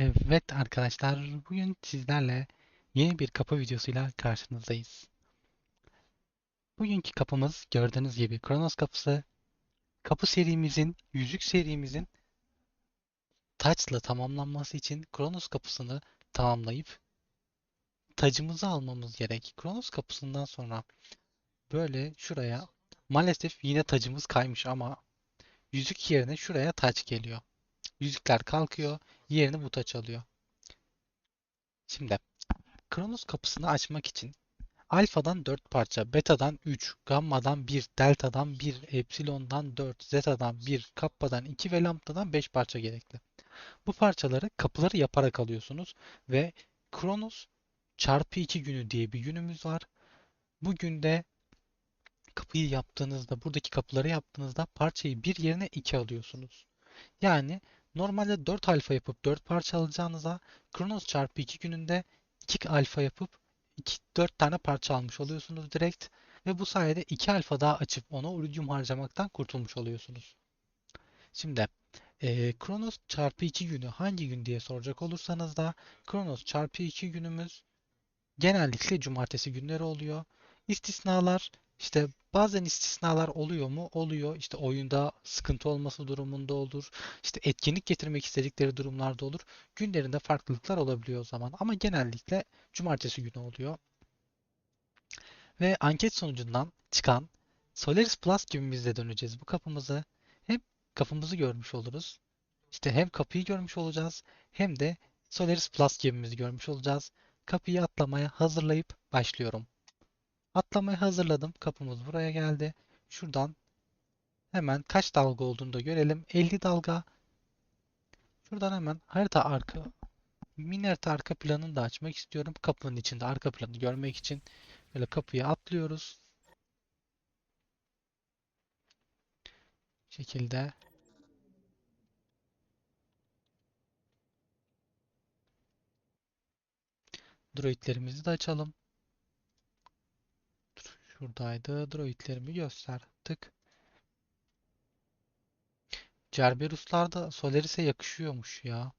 Evet arkadaşlar, bugün sizlerle yeni bir kapı videosuyla karşınızdayız. Bugünkü kapımız gördüğünüz gibi Kronos kapısı. Kapı serimizin, yüzük serimizin taçla tamamlanması için Kronos kapısını tamamlayıp tacımızı almamız gerek. Kronos kapısından sonra böyle şuraya maalesef yine tacımız kaymış ama yüzük yerine şuraya taç geliyor. Yüzükler kalkıyor, yerini bu taç alıyor. Şimdi Kronos kapısını açmak için alfadan 4 parça, betadan 3, gamma'dan 1, delta'dan 1, epsilon'dan 4, zeta'dan 1, kappa'dan 2 ve lambda'dan 5 parça gerekli. Bu parçaları kapıları yaparak alıyorsunuz ve Kronos çarpı 2 günü diye bir günümüz var. Bu günde kapıyı yaptığınızda, buradaki kapıları yaptığınızda parçayı bir yerine 2 alıyorsunuz. Yani normalde 4 alfa yapıp 4 parça alacağınıza Kronos çarpı 2 gününde 2 alfa yapıp 2, 4 tane parça almış oluyorsunuz direkt. Ve bu sayede 2 alfa daha açıp ona iridium harcamaktan kurtulmuş oluyorsunuz. Şimdi eee Kronos çarpı 2 günü hangi gün diye soracak olursanız da Kronos çarpı 2 günümüz genellikle cumartesi günleri oluyor. İstisnalar işte bazen istisnalar oluyor mu? Oluyor. İşte oyunda sıkıntı olması durumunda olur. İşte etkinlik getirmek istedikleri durumlarda olur. Günlerinde farklılıklar olabiliyor o zaman. Ama genellikle cumartesi günü oluyor. Ve anket sonucundan çıkan Solaris Plus gemimizle döneceğiz bu kapımızı. Hem kapımızı görmüş oluruz. İşte hem kapıyı görmüş olacağız hem de Solaris Plus gemimizi görmüş olacağız. Kapıyı atlamaya hazırlayıp başlıyorum. Atlamayı hazırladım. Kapımız buraya geldi. Şuradan hemen kaç dalga olduğunu da görelim. 50 dalga. Şuradan hemen harita arka mini arka planını da açmak istiyorum. Kapının içinde arka planı görmek için böyle kapıya atlıyoruz. Bu şekilde droidlerimizi de açalım. Şuradaydı. Droidlerimi göster. Tık. Cerberuslar da Solaris'e yakışıyormuş ya.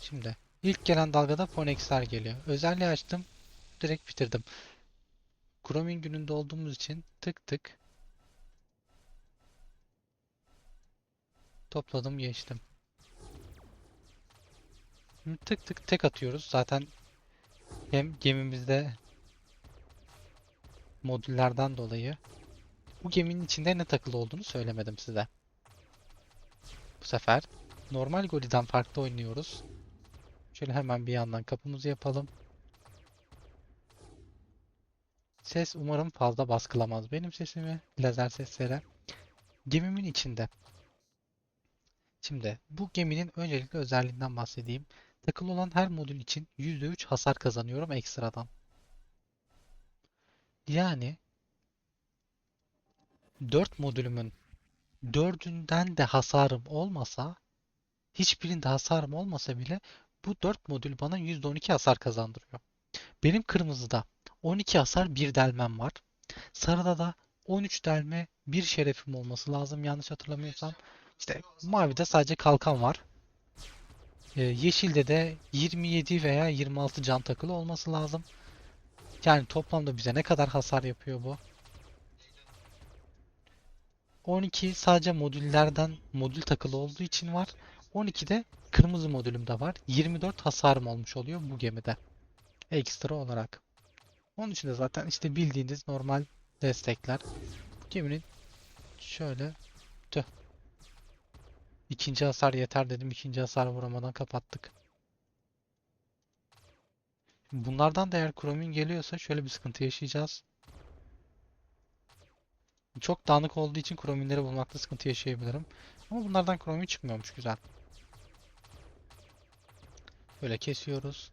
Şimdi ilk gelen dalgada Phoenix'ler geliyor. Özelliği açtım. Direkt bitirdim. Chrome'in gününde olduğumuz için tık tık topladım geçtim. Şimdi tık tık tek atıyoruz. Zaten hem gemimizde modüllerden dolayı bu geminin içinde ne takılı olduğunu söylemedim size. Bu sefer normal Goli'den farklı oynuyoruz. Şöyle hemen bir yandan kapımızı yapalım. Ses umarım fazla baskılamaz benim sesimi. Lazer seslere. Gemimin içinde. Şimdi bu geminin öncelikle özelliğinden bahsedeyim. Takılı olan her modül için %3 hasar kazanıyorum ekstradan. Yani 4 modülümün 4'ünden de hasarım olmasa hiçbirinde hasarım olmasa bile bu 4 modül bana %12 hasar kazandırıyor. Benim kırmızıda 12 hasar 1 delmem var. Sarıda da 13 delme 1 şerefim olması lazım yanlış hatırlamıyorsam. İşte mavide sadece kalkan var. Ee, yeşilde de 27 veya 26 can takılı olması lazım. Yani toplamda bize ne kadar hasar yapıyor bu? 12 sadece modüllerden modül takılı olduğu için var. 12 de kırmızı modülümde var. 24 hasarım olmuş oluyor bu gemide. Ekstra olarak. Onun için de zaten işte bildiğiniz normal destekler. Bu geminin şöyle tüh. İkinci hasar yeter dedim. ikinci hasar vuramadan kapattık. Bunlardan da eğer Chrome'un geliyorsa şöyle bir sıkıntı yaşayacağız. Çok dağınık olduğu için Chrome'inleri bulmakta sıkıntı yaşayabilirim. Ama bunlardan Chrome'un çıkmıyormuş güzel. Böyle kesiyoruz.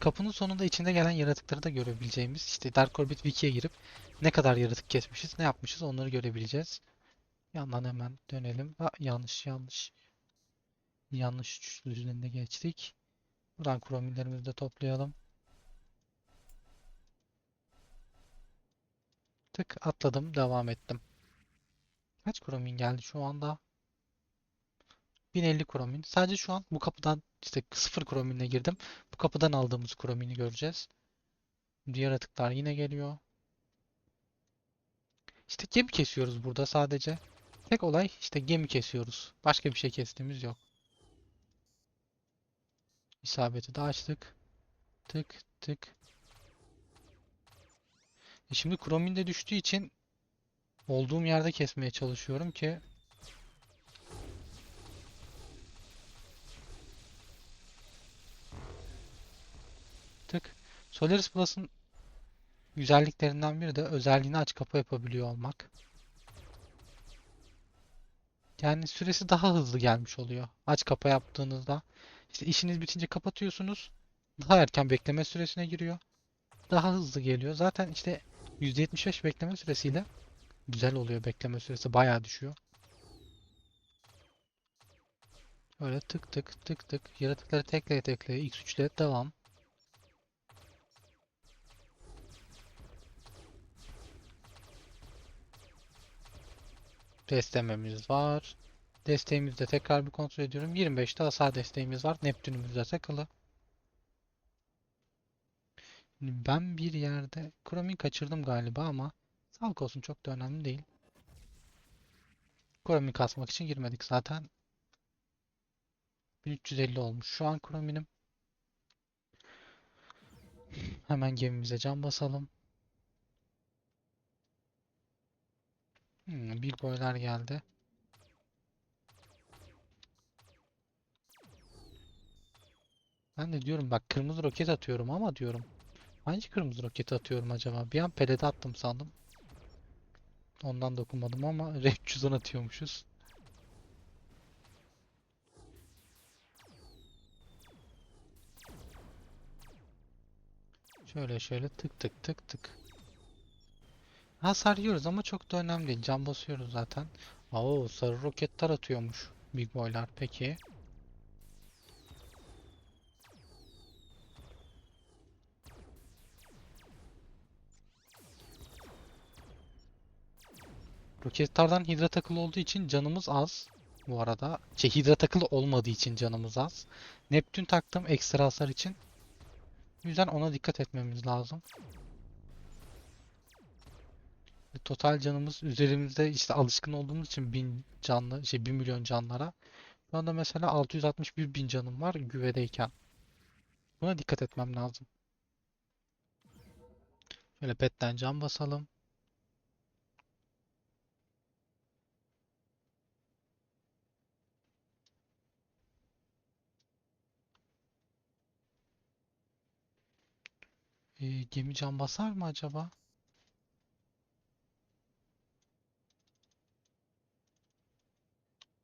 Kapının sonunda içinde gelen yaratıkları da görebileceğimiz işte Dark Orbit Wiki'ye girip ne kadar yaratık kesmişiz, ne yapmışız onları görebileceğiz. Yandan hemen dönelim. Ha, yanlış yanlış. Yanlış üzerinde geçtik. Buradan Chrome'inlerimizi de toplayalım. Tık atladım, devam ettim. Kaç Chrome'in geldi şu anda? 1050 kromin. Sadece şu an bu kapıdan işte sıfır krominle girdim. Bu kapıdan aldığımız kromini göreceğiz. Diğer atıklar yine geliyor. İşte gemi kesiyoruz burada sadece. Tek olay işte gemi kesiyoruz. Başka bir şey kestiğimiz yok. İsabeti de açtık. Tık tık. Şimdi kromin de düştüğü için olduğum yerde kesmeye çalışıyorum ki tık. Solaris Plus'ın güzelliklerinden biri de özelliğini aç kapa yapabiliyor olmak. Yani süresi daha hızlı gelmiş oluyor. Aç kapa yaptığınızda işte işiniz bitince kapatıyorsunuz. Daha erken bekleme süresine giriyor. Daha hızlı geliyor. Zaten işte %75 bekleme süresiyle güzel oluyor bekleme süresi bayağı düşüyor. Öyle tık tık tık tık yaratıkları tekleye tekleye x3 ile devam. Desteğimiz var. Desteğimizde tekrar bir kontrol ediyorum. 25'te hasar desteğimiz var. Neptünümüzde takılı. Ben bir yerde Kromin kaçırdım galiba ama sağlık olsun çok da önemli değil. Kromin kasmak için girmedik zaten. 1350 olmuş şu an Kromin'im. Hemen gemimize can basalım. Hmm, Big boylar geldi. Ben de diyorum bak kırmızı roket atıyorum ama diyorum. Hangi kırmızı roketi atıyorum acaba? Bir an pelete attım sandım. Ondan dokunmadım ama Red 310 atıyormuşuz. Şöyle şöyle tık tık tık tık. Hasar yiyoruz ama çok da önemli değil. Can basıyoruz zaten. Oo sarı roketler atıyormuş Big Boy'lar. Peki. Roketlerden hidra takılı olduğu için canımız az. Bu arada. Şey hidra takılı olmadığı için canımız az. Neptün taktım ekstra hasar için. O yüzden ona dikkat etmemiz lazım. Total canımız üzerimizde işte alışkın olduğumuz için 1000 canlı şey 1 milyon canlara. Şu anda mesela 661 bin canım var güvedeyken. Buna dikkat etmem lazım. Şöyle petten can basalım. Ee, gemi can basar mı acaba?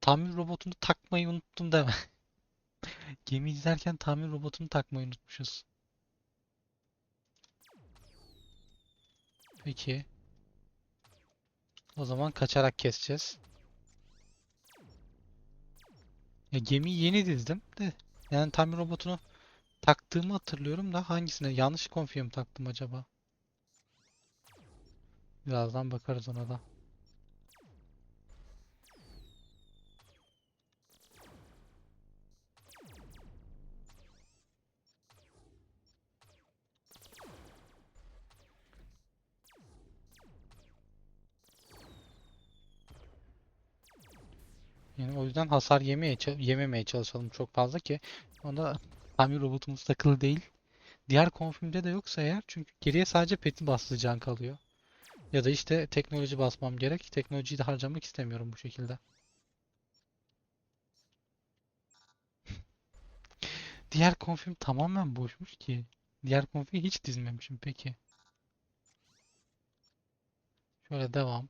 Tamir robotunu takmayı unuttum deme. Gemi izlerken tamir robotunu takmayı unutmuşuz. Peki. O zaman kaçarak keseceğiz. Ya gemiyi yeni dizdim de. Yani tamir robotunu taktığımı hatırlıyorum da hangisine yanlış konfiye taktım acaba? Birazdan bakarız ona da. Yani o yüzden hasar yemeye yememeye çalışalım çok fazla ki onda tamir robotumuz takılı değil. Diğer konfigde de yoksa eğer çünkü geriye sadece peti bastığı can kalıyor. Ya da işte teknoloji basmam gerek. Teknolojiyi de harcamak istemiyorum bu şekilde. Diğer konfim tamamen boşmuş ki. Diğer konfiyi hiç dizmemişim peki. Şöyle devam.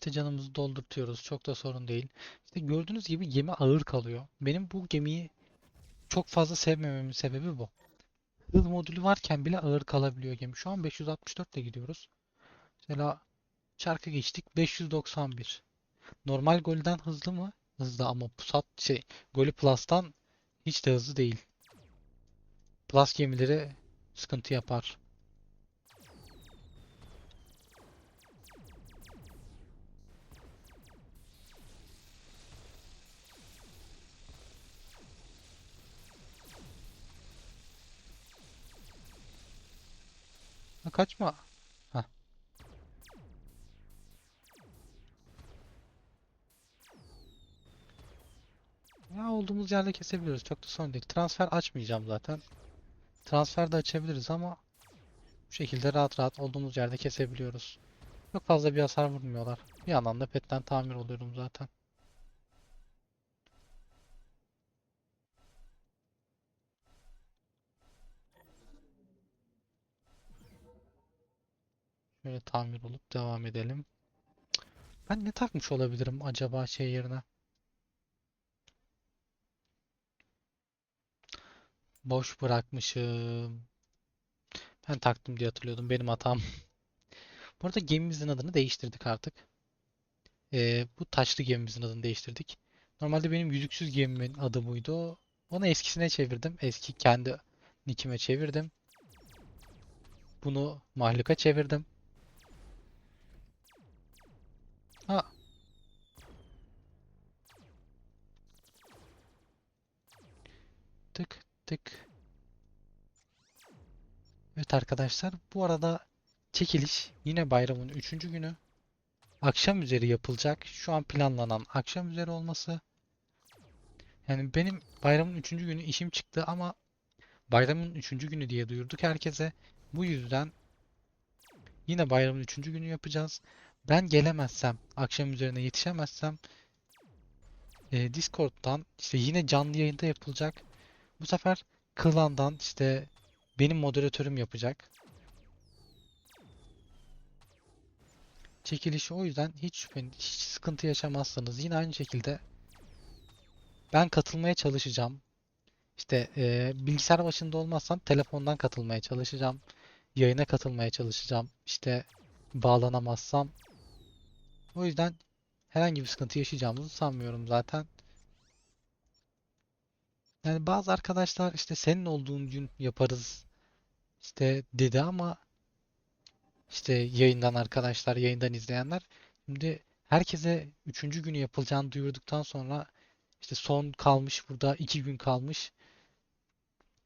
Pete canımızı doldurtuyoruz. Çok da sorun değil. İşte gördüğünüz gibi gemi ağır kalıyor. Benim bu gemiyi çok fazla sevmememin sebebi bu. Hız modülü varken bile ağır kalabiliyor gemi. Şu an 564 ile gidiyoruz. Mesela çarkı geçtik 591. Normal golden hızlı mı? Hızlı ama Pusat şey Golü Plus'tan hiç de hızlı değil. Plus gemileri sıkıntı yapar. Kaçma. Hah. Ya olduğumuz yerde kesebiliyoruz. Çok da sorun değil. Transfer açmayacağım zaten. Transfer de açabiliriz ama bu şekilde rahat rahat olduğumuz yerde kesebiliyoruz. Çok fazla bir hasar vurmuyorlar. Bir yandan da petten tamir oluyorum zaten. Şöyle tamir olup devam edelim. Ben ne takmış olabilirim acaba şey yerine? Boş bırakmışım. Ben taktım diye hatırlıyordum. Benim hatam. Bu arada gemimizin adını değiştirdik artık. Ee, bu taşlı gemimizin adını değiştirdik. Normalde benim yüzüksüz gemimin adı buydu. Onu eskisine çevirdim. Eski kendi nickime çevirdim. Bunu mahluka çevirdim. Ha. Tık tık. Evet arkadaşlar bu arada çekiliş yine bayramın 3. günü. Akşam üzeri yapılacak. Şu an planlanan akşam üzeri olması. Yani benim bayramın 3. günü işim çıktı ama bayramın 3. günü diye duyurduk herkese. Bu yüzden yine bayramın 3. günü yapacağız. Ben gelemezsem, akşam üzerine yetişemezsem e, Discord'dan işte yine canlı yayında yapılacak. Bu sefer klandan işte benim moderatörüm yapacak. Çekilişi o yüzden hiç şüphen, hiç sıkıntı yaşamazsınız. Yine aynı şekilde ben katılmaya çalışacağım. İşte e, bilgisayar başında olmazsam telefondan katılmaya çalışacağım. Yayına katılmaya çalışacağım. İşte bağlanamazsam. O yüzden herhangi bir sıkıntı yaşayacağımızı sanmıyorum zaten. Yani bazı arkadaşlar işte senin olduğun gün yaparız işte dedi ama işte yayından arkadaşlar, yayından izleyenler şimdi herkese üçüncü günü yapılacağını duyurduktan sonra işte son kalmış burada iki gün kalmış.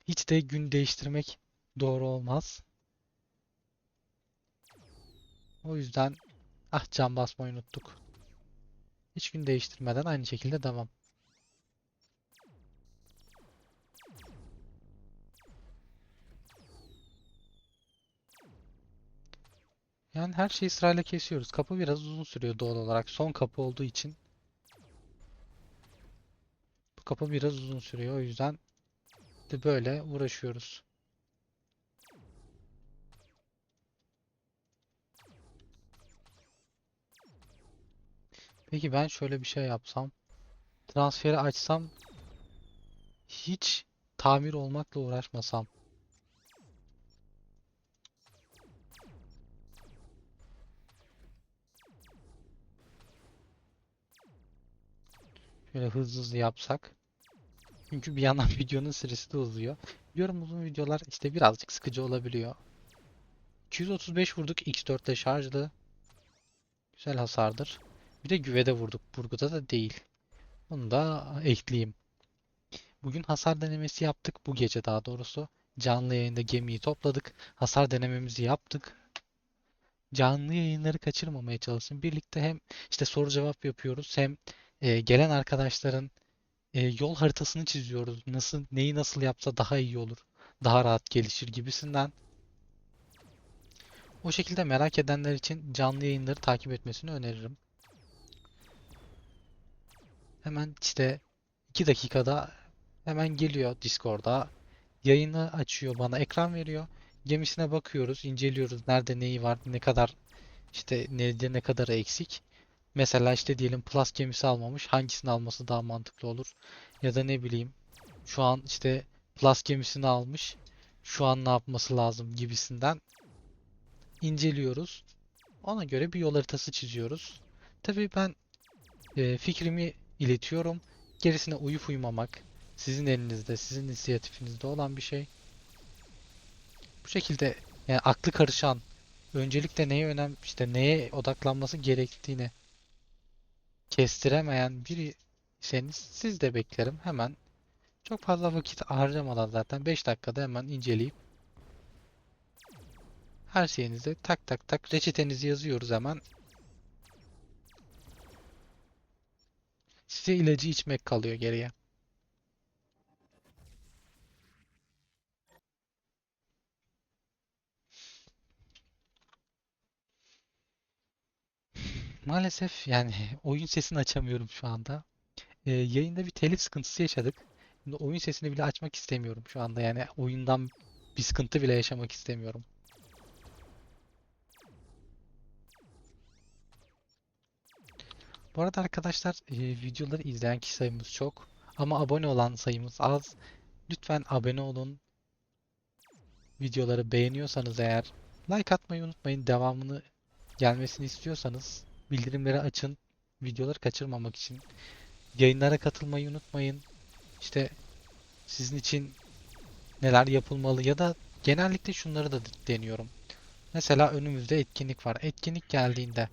Hiç de gün değiştirmek doğru olmaz. O yüzden ah can basmayı unuttuk. Hiç gün değiştirmeden aynı şekilde devam. Yani her şeyi sırayla kesiyoruz. Kapı biraz uzun sürüyor doğal olarak. Son kapı olduğu için. Bu kapı biraz uzun sürüyor. O yüzden de böyle uğraşıyoruz. Peki ben şöyle bir şey yapsam. Transferi açsam. Hiç tamir olmakla uğraşmasam. Şöyle hızlı hızlı yapsak. Çünkü bir yandan videonun süresi de uzuyor. Biliyorum uzun videolar işte birazcık sıkıcı olabiliyor. 235 vurduk X4'te şarjlı. Güzel hasardır. Bir de güvede vurduk. Burguda da değil. Onu da ekleyeyim. Bugün hasar denemesi yaptık. Bu gece daha doğrusu. Canlı yayında gemiyi topladık. Hasar denememizi yaptık. Canlı yayınları kaçırmamaya çalışın. Birlikte hem işte soru cevap yapıyoruz hem e, gelen arkadaşların e, yol haritasını çiziyoruz. Nasıl, neyi nasıl yapsa daha iyi olur, daha rahat gelişir gibisinden. O şekilde merak edenler için canlı yayınları takip etmesini öneririm. Hemen işte 2 dakikada hemen geliyor Discord'a. Yayını açıyor, bana ekran veriyor. Gemisine bakıyoruz, inceliyoruz. Nerede neyi var, ne kadar işte nerede ne kadar eksik. Mesela işte diyelim Plus gemisi almamış. Hangisini alması daha mantıklı olur? Ya da ne bileyim şu an işte Plus gemisini almış. Şu an ne yapması lazım gibisinden inceliyoruz. Ona göre bir yol haritası çiziyoruz. Tabii ben e, fikrimi iletiyorum. Gerisine uyup uymamak sizin elinizde, sizin inisiyatifinizde olan bir şey. Bu şekilde yani aklı karışan, öncelikle neye önem, işte neye odaklanması gerektiğini kestiremeyen biriyseniz siz de beklerim. Hemen çok fazla vakit harcamadan zaten 5 dakikada hemen inceleyip Her şeyinizi tak tak tak reçetenizi yazıyoruz hemen. Size ilacı içmek kalıyor geriye. Maalesef yani oyun sesini açamıyorum şu anda. Ee, yayında bir telif sıkıntısı yaşadık. Şimdi oyun sesini bile açmak istemiyorum şu anda. Yani oyundan bir sıkıntı bile yaşamak istemiyorum. Bu arada arkadaşlar e, videoları izleyen kişi sayımız çok ama abone olan sayımız az. Lütfen abone olun. Videoları beğeniyorsanız eğer like atmayı unutmayın. Devamını gelmesini istiyorsanız bildirimleri açın. Videoları kaçırmamak için. Yayınlara katılmayı unutmayın. İşte sizin için neler yapılmalı ya da genellikle şunları da deniyorum. Mesela önümüzde etkinlik var. Etkinlik geldiğinde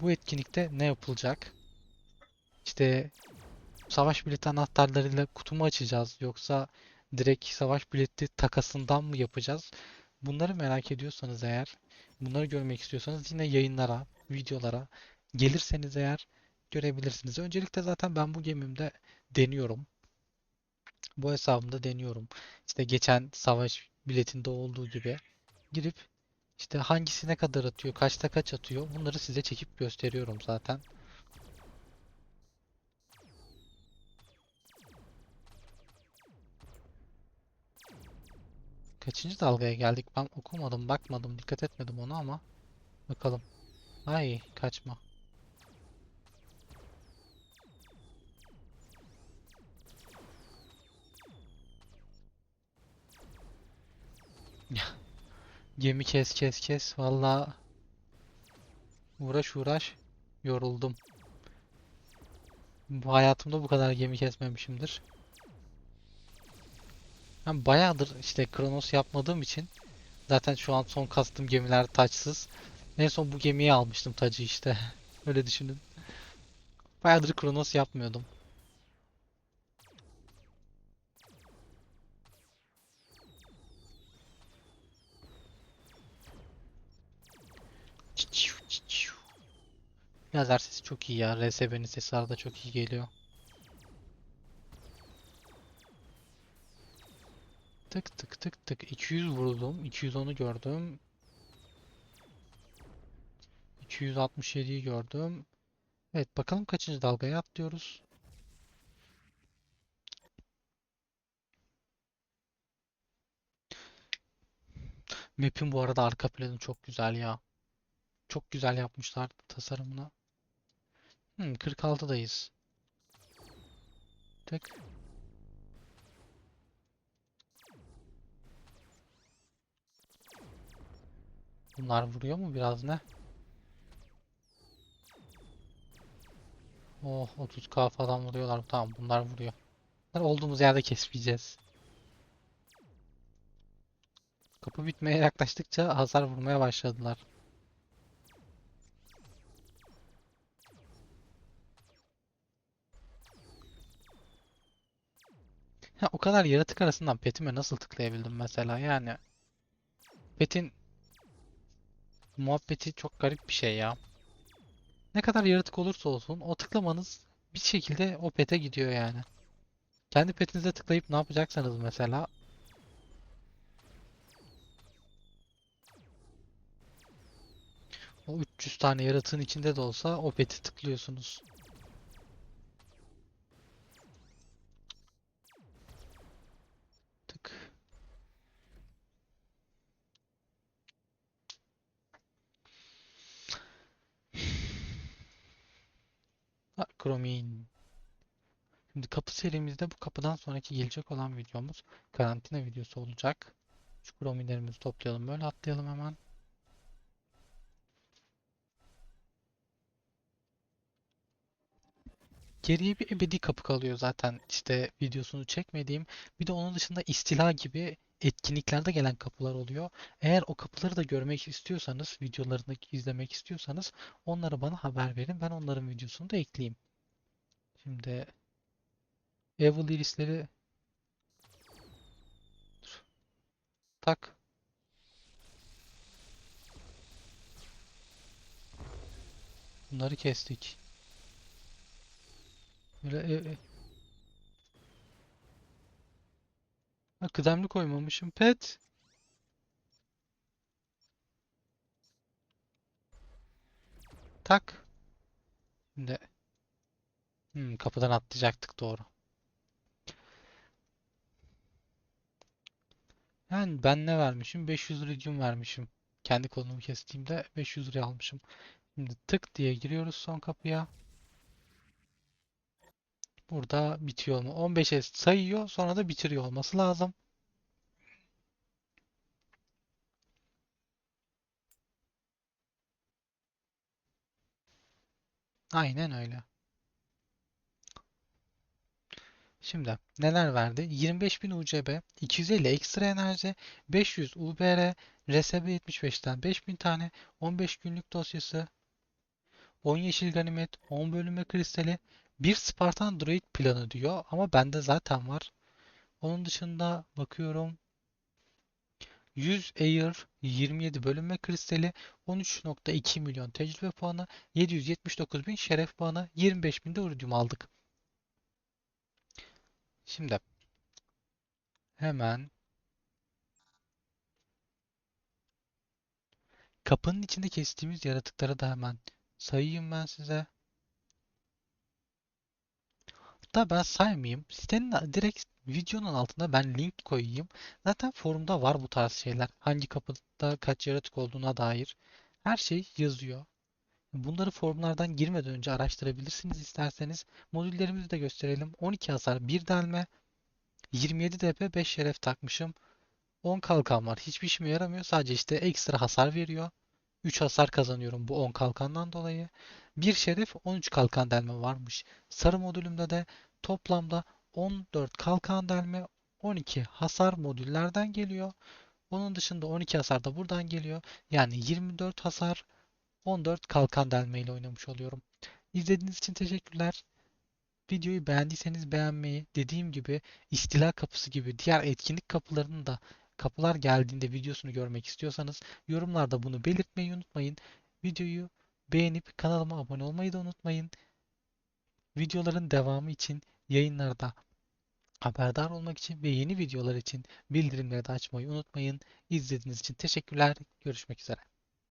bu etkinlikte ne yapılacak? İşte savaş bileti anahtarlarıyla kutumu açacağız yoksa direkt savaş bileti takasından mı yapacağız? Bunları merak ediyorsanız eğer, bunları görmek istiyorsanız yine yayınlara, videolara gelirseniz eğer görebilirsiniz. Öncelikle zaten ben bu gemimde deniyorum. Bu hesabımda deniyorum. İşte geçen savaş biletinde olduğu gibi girip işte hangisi ne kadar atıyor, kaçta kaç atıyor bunları size çekip gösteriyorum zaten. Kaçıncı dalgaya geldik? Ben okumadım, bakmadım, dikkat etmedim ona ama bakalım. Ay kaçma. Gemi kes kes kes. Valla uğraş uğraş yoruldum. Hayatımda bu kadar gemi kesmemişimdir. Ben bayağıdır işte Kronos yapmadığım için zaten şu an son kastım gemiler taçsız. En son bu gemiyi almıştım tacı işte. Öyle düşünün. Bayağıdır Kronos yapmıyordum. Lazer sesi çok iyi ya. RSB'nin sesi arada çok iyi geliyor. Tık tık tık tık. 200 vuruldum. 210'u gördüm. 267'yi gördüm. Evet bakalım kaçıncı dalgaya atlıyoruz. Map'in bu arada arka planı çok güzel ya. Çok güzel yapmışlar tasarımını. Hmm, 46'dayız. Tık. Bunlar vuruyor mu biraz ne? Oh 30k falan vuruyorlar. Tamam bunlar vuruyor. Bunlar olduğumuz yerde kesmeyeceğiz. Kapı bitmeye yaklaştıkça hasar vurmaya başladılar. Kadar yaratık arasından petime nasıl tıklayabildim mesela yani. Petin muhabbeti çok garip bir şey ya. Ne kadar yaratık olursa olsun o tıklamanız bir şekilde o pete gidiyor yani. Kendi petinize tıklayıp ne yapacaksanız mesela o 300 tane yaratığın içinde de olsa o peti tıklıyorsunuz. Tık. Ha, Chromin. Şimdi kapı serimizde bu kapıdan sonraki gelecek olan videomuz karantina videosu olacak. Şu Chrominlerimizi toplayalım böyle atlayalım hemen. Geriye bir ebedi kapı kalıyor zaten işte videosunu çekmediğim. Bir de onun dışında istila gibi etkinliklerde gelen kapılar oluyor. Eğer o kapıları da görmek istiyorsanız, videolarını izlemek istiyorsanız onları bana haber verin. Ben onların videosunu da ekleyeyim. Şimdi Evil irisleri tak. Bunları kestik. Böyle ev. Ha, kıdemli koymamışım. Pet. Tak. Ne? Hmm, kapıdan atlayacaktık doğru. Yani ben ne vermişim? 500 iridium vermişim. Kendi kolumu kestiğimde 500 liraya almışım. Şimdi tık diye giriyoruz son kapıya. Burada bitiyor mu? 15'e sayıyor sonra da bitiriyor olması lazım. Aynen öyle. Şimdi neler verdi? 25.000 UCB, 250 ekstra enerji, 500 UBR, RSB 75'ten 5000 tane, 15 günlük dosyası, 10 yeşil ganimet, 10 bölünme kristali, bir Spartan Droid planı diyor ama bende zaten var. Onun dışında bakıyorum 100 Air, 27 bölünme kristali, 13.2 milyon tecrübe puanı, 779 bin şeref puanı, 25 bin de iridium aldık. Şimdi hemen kapının içinde kestiğimiz yaratıkları da hemen sayayım ben size. Hatta ben saymayayım. Sitenin direkt videonun altında ben link koyayım. Zaten forumda var bu tarz şeyler. Hangi kapıda kaç yaratık olduğuna dair. Her şey yazıyor. Bunları forumlardan girmeden önce araştırabilirsiniz isterseniz. Modüllerimizi de gösterelim. 12 hasar 1 delme. 27 DP 5 şeref takmışım. 10 kalkan var. Hiçbir işime yaramıyor. Sadece işte ekstra hasar veriyor. 3 hasar kazanıyorum bu 10 kalkandan dolayı. Bir şeref 13 kalkan delme varmış. Sarı modülümde de toplamda 14 kalkan delme 12 hasar modüllerden geliyor. Onun dışında 12 hasar da buradan geliyor. Yani 24 hasar 14 kalkan delme ile oynamış oluyorum. İzlediğiniz için teşekkürler. Videoyu beğendiyseniz beğenmeyi, dediğim gibi istila kapısı gibi diğer etkinlik kapılarının da kapılar geldiğinde videosunu görmek istiyorsanız yorumlarda bunu belirtmeyi unutmayın. Videoyu beğenip kanalıma abone olmayı da unutmayın. Videoların devamı için yayınlarda haberdar olmak için ve yeni videolar için bildirimleri de açmayı unutmayın. İzlediğiniz için teşekkürler. Görüşmek üzere.